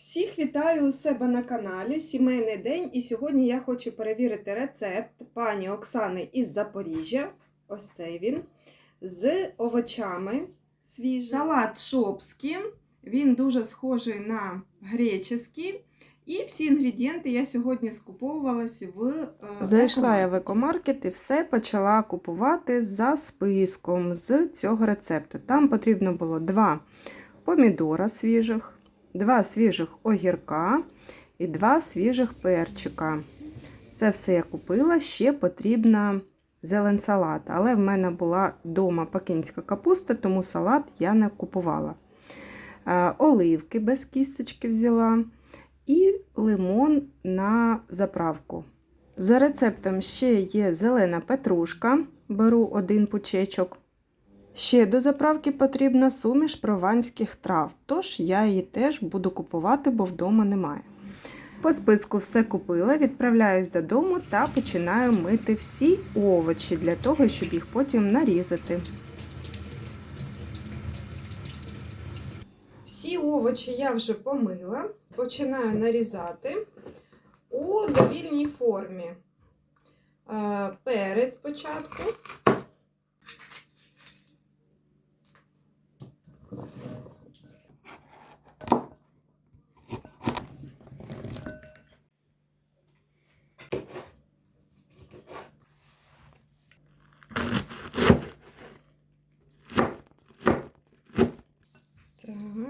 Всіх вітаю у себе на каналі Сімейний день. І сьогодні я хочу перевірити рецепт пані Оксани із Запоріжжя. Ось цей він. З овочами свіжим. Салат шопський. Він дуже схожий на греческий. І всі інгредієнти я сьогодні скуповувалась в е, Зайшла я в екомаркет і все почала купувати за списком з цього рецепту. Там потрібно було два помідора свіжих, два свіжих огірка і два свіжих перчика. Це все я купила. Ще потрібна зелень салат. Але в мене була вдома пекінська капуста, тому салат я не купувала. Е, Оливки без кісточки взяла і лимон на заправку. За рецептом ще є зелена петрушка, беру один пучечок. Ще до заправки потрібна суміш прованських трав, тож я її теж буду купувати, бо вдома немає. По списку все купила, відправляюсь додому та починаю мити всі овочі для того, щоб їх потім нарізати. Всі овочі я вже помила. Починаю нарізати у довільній формі. Е, Перець спочатку.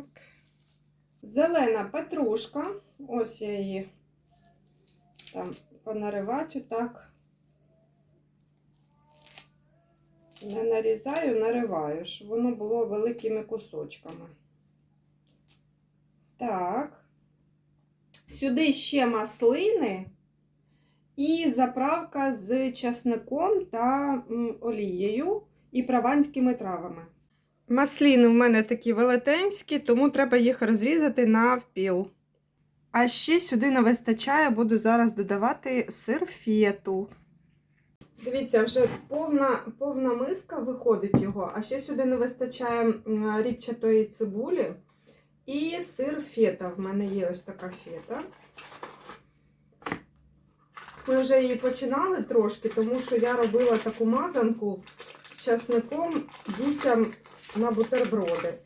Так. Зелена петрушка. Ось я її там понаривати так. Не нарізаю, нариваю, щоб воно було великими кусочками. Так. Сюди ще маслини і заправка з часником та олією і прованськими травами. Масліни в мене такі велетенські, тому треба їх розрізати навпіл. А ще сюди не вистачає, буду зараз додавати сир фету. Дивіться, вже повна, повна миска виходить його, а ще сюди не вистачає м, рібчатої цибулі і сир фета. В мене є ось така фета. Ми вже її починали трошки, тому що я робила таку мазанку з часником дітям на бутерброди.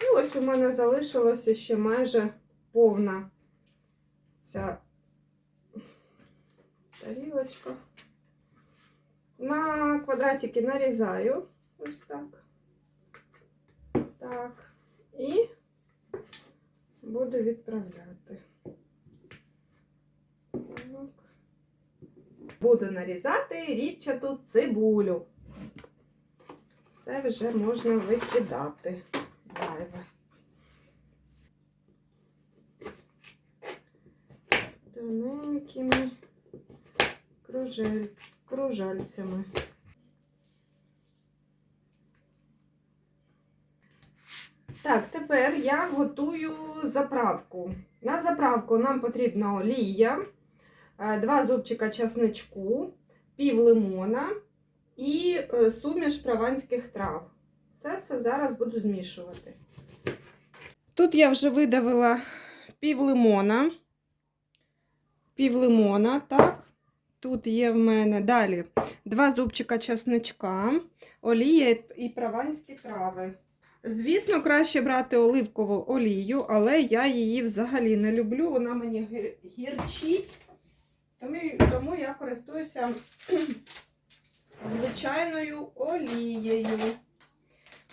І ось у мене залишилося ще майже повна ця тарілочка. На квадратики нарізаю. Ось так. Так. І буду відправляти. Так. Буду нарізати рібчату цибулю. Це вже можна викидати зайве. Тоненькими кружель, кружальцями. Так, тепер я готую заправку. На заправку нам потрібна олія, е, два зубчика часничку, пів лимона і е, суміш прованських трав. Це все зараз буду змішувати. Тут я вже видавила пів лимона. Пів лимона, так. Тут є в мене далі два зубчика часничка, олія і прованські трави. Звісно, краще брати оливкову олію, але я її взагалі не люблю. Вона мені гірчить. Тому я користуюся звичайною олією.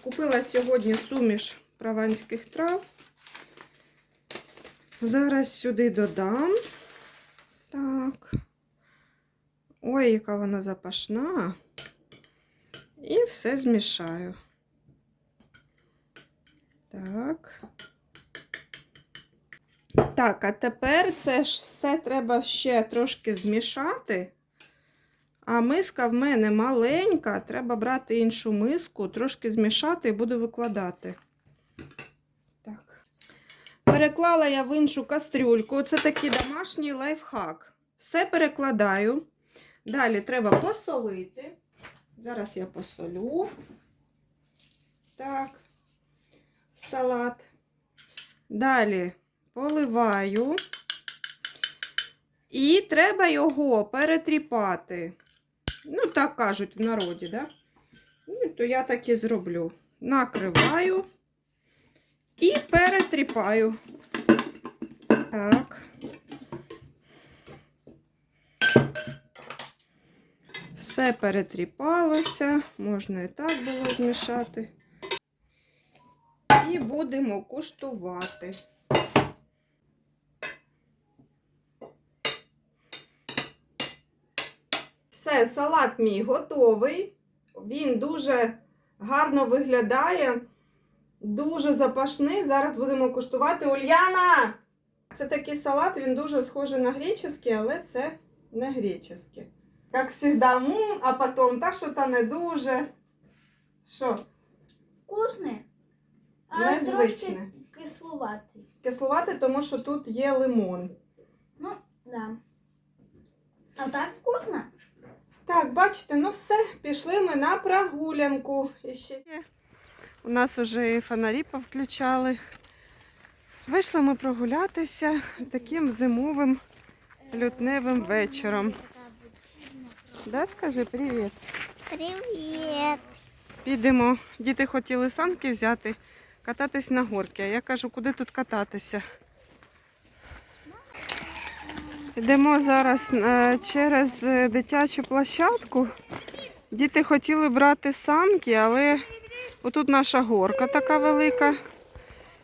Купила сьогодні суміш прованських трав. Зараз сюди додам. Так. Ой, яка вона запашна. І все змішаю. Так. Так, а тепер це ж все треба ще трошки змішати. А миска в мене маленька, треба брати іншу миску, трошки змішати і буду викладати. Так. Переклала я в іншу кастрюльку. Це такий домашній лайфхак. Все перекладаю. Далі треба посолити. Зараз я посолю. Так, салат. Далі поливаю. І треба його перетріпати. Ну, так кажуть в народі, да? Ну, то я так і зроблю. Накриваю і перетріпаю. Так. Все перетріпалося, можна і так було змішати. І будемо куштувати. Все, салат мій готовий. Він дуже гарно виглядає, дуже запашний. Зараз будемо куштувати. Ульяна! Це такий салат, він дуже схожий на греческий, але це не греческий. Як завжди, м, а потім та що та не дуже. Що? Вкусний, але трошки Незвичне. кислуватий. Кислувати, тому що тут є лимон. Ну, да. А так вкусно. Так, бачите, ну все, пішли ми на прогулянку. І ще... У нас вже і фонарі повключали. Вийшли ми прогулятися таким зимовим лютневим вечором. Да, скажи привіт. Привіт. Підемо. Діти хотіли санки взяти, кататись на горки. А я кажу, куди тут кататися? Йдемо зараз е, через е, дитячу площадку. Діти хотіли брати санки, але отут наша горка така велика.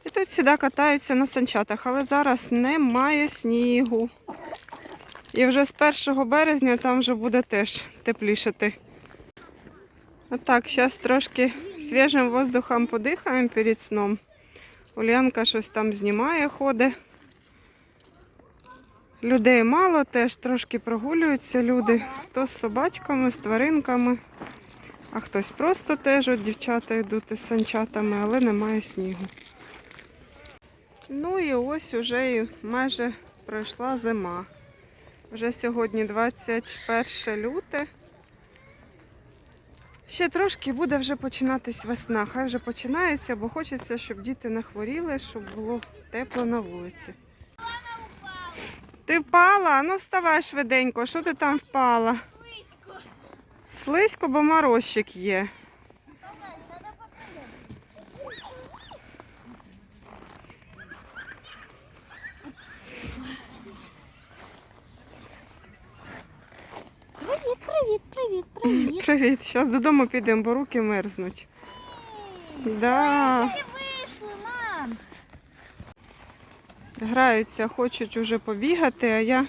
І тут завжди катаються на санчатах, але зараз немає снігу. І вже з 1 березня там вже буде теж теплішати. Отак, зараз трошки свіжим воздухом подихаємо перед сном. Улянка щось там знімає, ходить. Людей мало, теж трошки прогулюються люди. Хто з собачками, з тваринками, а хтось просто теж, от дівчата йдуть із санчатами, але немає снігу. Ну і ось уже і майже пройшла зима. Вже сьогодні 21 люте. Ще трошки буде вже починатись весна. Хай вже починається, бо хочеться, щоб діти не хворіли, щоб було тепло на вулиці. Ти впала? Ну вставай швиденько. Що ти там впала? Слизько, Слизько, бо морозчик є. Привіт, привіт, привіт, привіт. Привіт, зараз додому підемо, бо руки мерзнуть. Да. Ми вийшли, мам. Граються, хочуть уже побігати, а я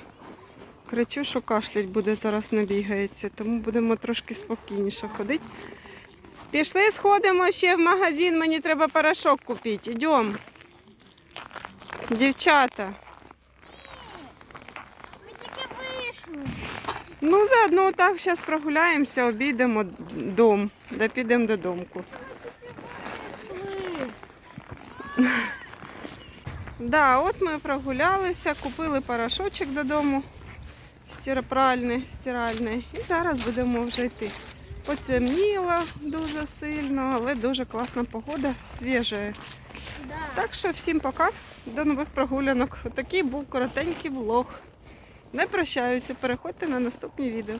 кричу, що кашлять буде, зараз не бігається, тому будемо трошки спокійніше ходити. Пішли, сходимо ще в магазин, мені треба порошок купити. Йдемо. Дівчата. Ми тільки вийшли. Ну, заодно так зараз прогуляємося, обійдемо дом, да підемо додомку. Вийшли. Да, от ми прогулялися, купили порошочок додому, стиральний, стиральний. І зараз будемо вже йти. Потемніло дуже сильно, але дуже класна погода, свіжа. Да. Так що всім пока, до нових прогулянок. Такий був коротенький влог. Не прощаюся, переходьте на наступні відео.